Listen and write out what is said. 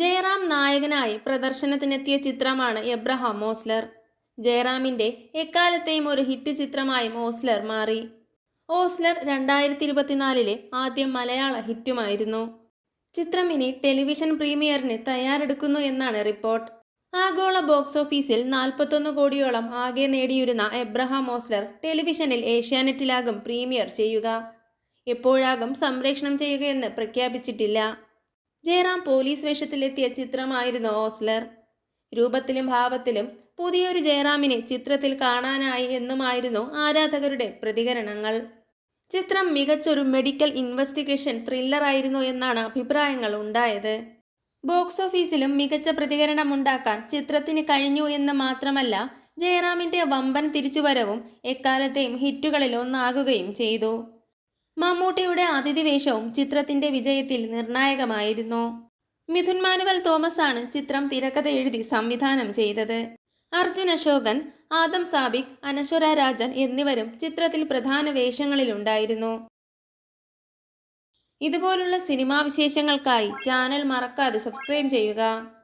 ജയറാം നായകനായി പ്രദർശനത്തിനെത്തിയ ചിത്രമാണ് എബ്രഹാം മോസ്ലർ ജയറാമിന്റെ എക്കാലത്തെയും ഒരു ഹിറ്റ് ചിത്രമായി ഓസ്ലർ മാറി. ഓസ്ലർ രണ്ടായിരത്തി ഇരുപത്തിനാലിലെ ആദ്യം മലയാള ഹിറ്റുമായിരുന്നു. ചിത്രം ഇനി ടെലിവിഷൻ പ്രീമിയറിന് തയ്യാറെടുക്കുന്നു എന്നാണ് റിപ്പോർട്ട്. ആഗോള ബോക്സ് ഓഫീസിൽ നാൽപ്പത്തൊന്ന് കോടിയോളം ആകെ നേടിയിരുന്ന എബ്രഹാം ഓസ്ലർ ടെലിവിഷനിൽ ഏഷ്യാനെറ്റിലാകും പ്രീമിയർ ചെയ്യുക. എപ്പോഴാകും സംപ്രേഷണം ചെയ്യുകയെന്ന് പ്രഖ്യാപിച്ചിട്ടില്ല. ജയറാം പോലീസ് വേഷത്തിലെത്തിയ ചിത്രമായിരുന്നു ഓസ്ലർ. രൂപത്തിലും ഭാവത്തിലും പുതിയൊരു ജയറാമിനെ ചിത്രത്തിൽ കാണാനായി എന്നുമായിരുന്നു ആരാധകരുടെ പ്രതികരണങ്ങൾ. ചിത്രം മികച്ചൊരു മെഡിക്കൽ ഇൻവെസ്റ്റിഗേഷൻ ത്രില്ലറായിരുന്നു എന്നാണ് അഭിപ്രായങ്ങൾ ഉണ്ടായത്. ബോക്സ് ഓഫീസിലും മികച്ച പ്രതികരണം ഉണ്ടാക്കാൻ ചിത്രത്തിന് കഴിഞ്ഞു എന്ന് മാത്രമല്ല ജയറാമിന്റെ വമ്പൻ തിരിച്ചുവരവും എക്കാലത്തെയും ഹിറ്റുകളിൽ ഒന്നാകുകയും ചെയ്തു. മമ്മൂട്ടിയുടെ അതിഥി വേഷവും ചിത്രത്തിന്റെ വിജയത്തിൽ നിർണായകമായിരുന്നു. മിഥുൻ മാനുവൽ തോമസ് ആണ് ചിത്രം തിരക്കഥ എഴുതി സംവിധാനം ചെയ്തത്. അർജുൻ അശോകൻ ആദം സാബിക് അനശ്വര രാജൻ എന്നിവരും ചിത്രത്തിൽ പ്രധാന വേഷങ്ങളിലുണ്ടായിരുന്നു. ഇതുപോലുള്ള സിനിമാ വിശേഷങ്ങൾക്കായി ചാനൽ മറക്കാതെ സബ്സ്ക്രൈബ് ചെയ്യുക.